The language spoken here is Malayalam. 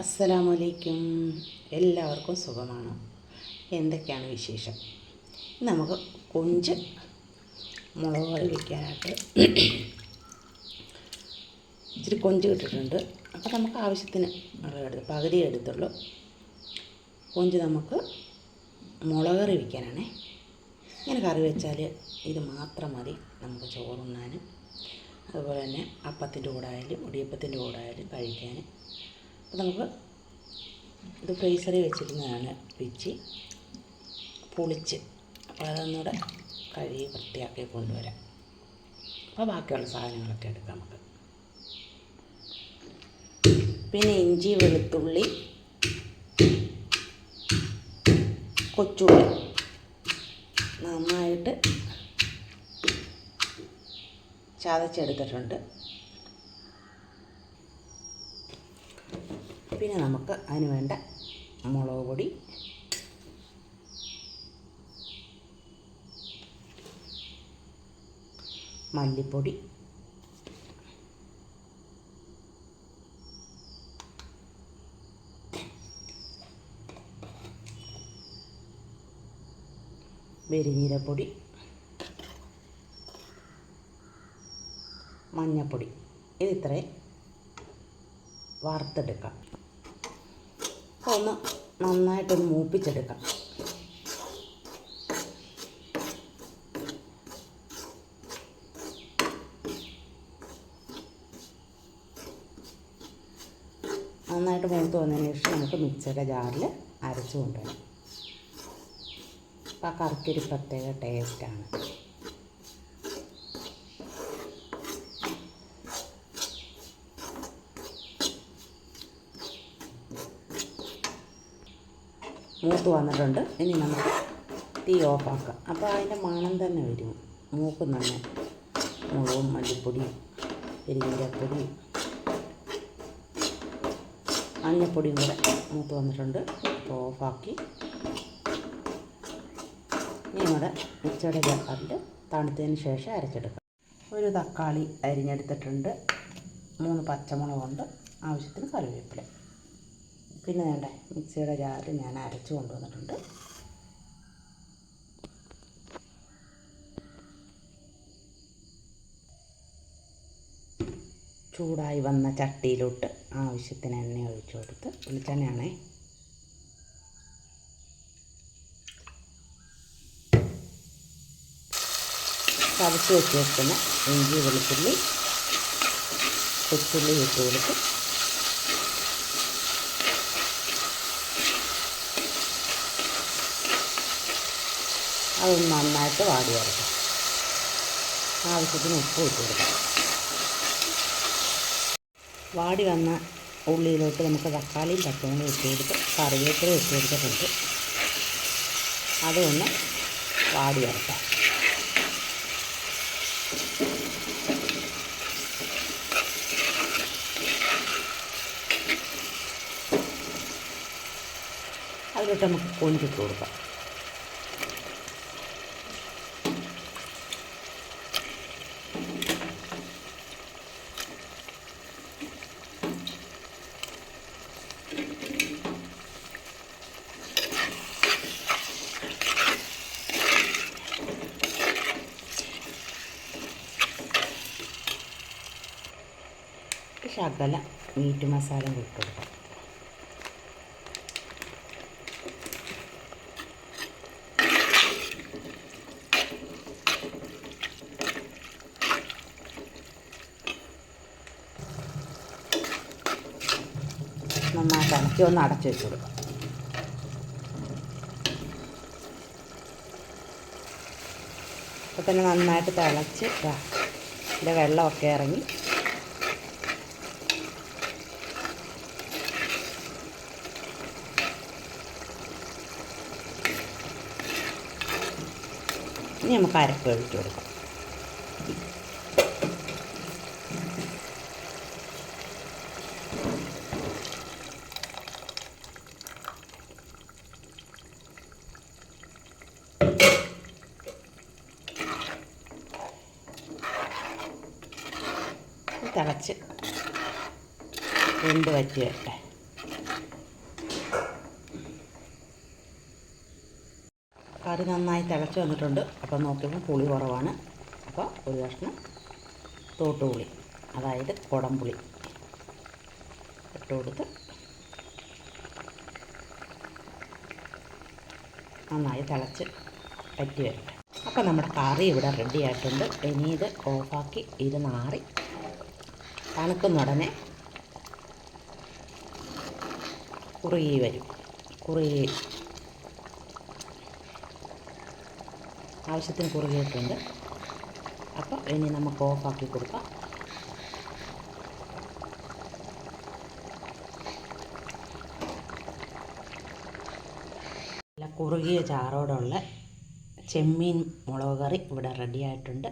അസ്സലാമലൈക്കും. എല്ലാവർക്കും സുഖമാണ്? എന്തൊക്കെയാണ് വിശേഷം? നമുക്ക് കൊഞ്ച് മുളക് കറി വയ്ക്കാനായിട്ട് ഇച്ചിരി കൊഞ്ച് കിട്ടിയിട്ടുണ്ട് അപ്പോൾ നമുക്ക് ആവശ്യത്തിന് എടുത്ത് പകുതി എടുത്തുള്ളൂ. കൊഞ്ച് നമുക്ക് മുളക് കറി വയ്ക്കാനാണേ ഇങ്ങനെ കറി വെച്ചാൽ ഇത് മാത്രം മതി നമുക്ക് ചോറുണ്ണാൻ. അതുപോലെ തന്നെ അപ്പത്തിന്റെ കൂടായാലും കൂടെ ആയാലും കഴിക്കാൻ. അപ്പോൾ നമുക്ക് ഇത് ഫ്രീസറിൽ വെച്ചിരുന്നതാണ് പിച്ചി പൊളിച്ച്. അപ്പോൾ അതൊന്നുകൂടെ കഴുകി വൃത്തിയാക്കി കൊണ്ടുവരാം. അപ്പോൾ ബാക്കിയുള്ള സാധനങ്ങളൊക്കെ എടുക്കാം നമുക്ക്. പിന്നെ ഇഞ്ചി വെളുത്തുള്ളി കൊച്ചുള്ളി. നന്നായിട്ട് ചതച്ചെടുത്തിട്ടുണ്ട്. പിന്നെ നമുക്ക് അതിന് വേണ്ട മുളക് പൊടി. മല്ലിപ്പൊടി. വെരിനീരപ്പൊടി മഞ്ഞപ്പൊടി. ഇത് വാർത്തെടുക്കാം അപ്പോൾ ഒന്ന് നന്നായിട്ടൊന്ന് മൂപ്പിച്ചെടുക്കാം. നന്നായിട്ട് മൂത്ത് വന്നതിന് ശേഷം നമുക്ക് മിക്സിയുടെ ജാറിൽ അരച്ചു കൊണ്ടുവരാം. അപ്പോൾ ആ കറിക്കൊരു പ്രത്യേക ടേസ്റ്റാണ് മൂത്ത് വന്നിട്ടുണ്ട്. ഇനി നമുക്ക് തീ ഓഫാക്കാം അപ്പോൾ അതിന്റെ മണം തന്നെ വരും. മൂക്കും തന്നെ. മുളകും മല്ലിപ്പൊടിയും പെരിഞ്ചീരപ്പൊടിയും മഞ്ഞപ്പൊടിയും കൂടെ മൂത്ത് വന്നിട്ടുണ്ട്. അപ്പോൾ ഓഫാക്കി ഇനി നമ്മുടെ ഉച്ചയുടെ ജാറിൽ തണുത്തതിന് ശേഷം അരച്ചെടുക്കാം. ഒരു തക്കാളി അരിഞ്ഞെടുത്തിട്ടുണ്ട്. മൂന്ന് പച്ചമുളകുണ്ട്. ആവശ്യത്തിന് കറിവേപ്പില. പിന്നെ വേണ്ട മിക്സിയുടെ ജാറിൽ ഞാൻ അരച്ചു കൊണ്ടുവന്നിട്ടുണ്ട്. ചൂടായി വന്ന ചട്ടിയിലോട്ട് ആവശ്യത്തിന് എണ്ണ ഒഴിച്ചു കൊടുത്ത് വെളിച്ചെണ്ണയാണേ. ചതച്ച് വെച്ച് വെക്കുന്ന ഇഞ്ചി വെളുത്തുള്ളി കൊച്ചുള്ളി ഇട്ട് കൊടുത്ത് അതൊന്ന് നന്നായിട്ട് വാടി വരട്ടെ ആവശ്യത്തിന് ഉപ്പ് ഇട്ട് കൊടുക്കാം. വാടി വന്ന ഉള്ളിയിലോട്ട് നമുക്ക് തക്കാളിയും പച്ചമുളകും ഇട്ട് കൊടുത്ത് കറിവേപ്പില ഇട്ട് കൊടുത്തിട്ടുണ്ട്. അതൊന്ന് വാടി വരക്കാം അതിലോട്ട് നമുക്ക് കൊഞ്ചിട്ട് കൊടുക്കാം. ശകല മീറ്റ് മസാല ഇട്ട് കൊടുക്കാം. നന്നായിട്ട് ഇളക്കി ഒന്ന് അടച്ചു വെച്ച് കൊടുക്കാം. അപ്പോൾ തന്നെ നന്നായിട്ട് തിളച്ച് ഇതിന്റെ വെള്ളമൊക്കെ ഇറങ്ങി ഇനി നമുക്ക് അരപ്പ് ഒഴിച്ചു കൊടുക്കാം തിളച്ച് വെന്ത് വറ്റി വരട്ടെ കറി നന്നായി തിളച്ച് വന്നിട്ടുണ്ട്. അപ്പോൾ നോക്കിയപ്പോൾ പുളി കുറവാണ്. അപ്പോൾ ഒരു കഷ്ണം തോട്ടുപുളി അതായത് കുടംപുളി ഇട്ട് കൊടുത്ത് നന്നായി തിളച്ച് പറ്റി വരട്ടെ. അപ്പോൾ നമ്മുടെ കറി ഇവിടെ റെഡി ആയിട്ടുണ്ട്. ഇനി ഇത് ഓഫാക്കി ഇത് മാറി തണുക്കുന്ന ഉടനെ കുറുകി വരും. കുറുകി ആവശ്യത്തിന് കുറുകിയിട്ടുണ്ട്. അപ്പോൾ ഇനി നമുക്ക് ഓഫാക്കി കൊടുക്കാം. കുറുകിയ ചാറോടുള്ള ചെമ്മീൻ മുളക് കറി ഇവിടെ റെഡി ആയിട്ടുണ്ട്.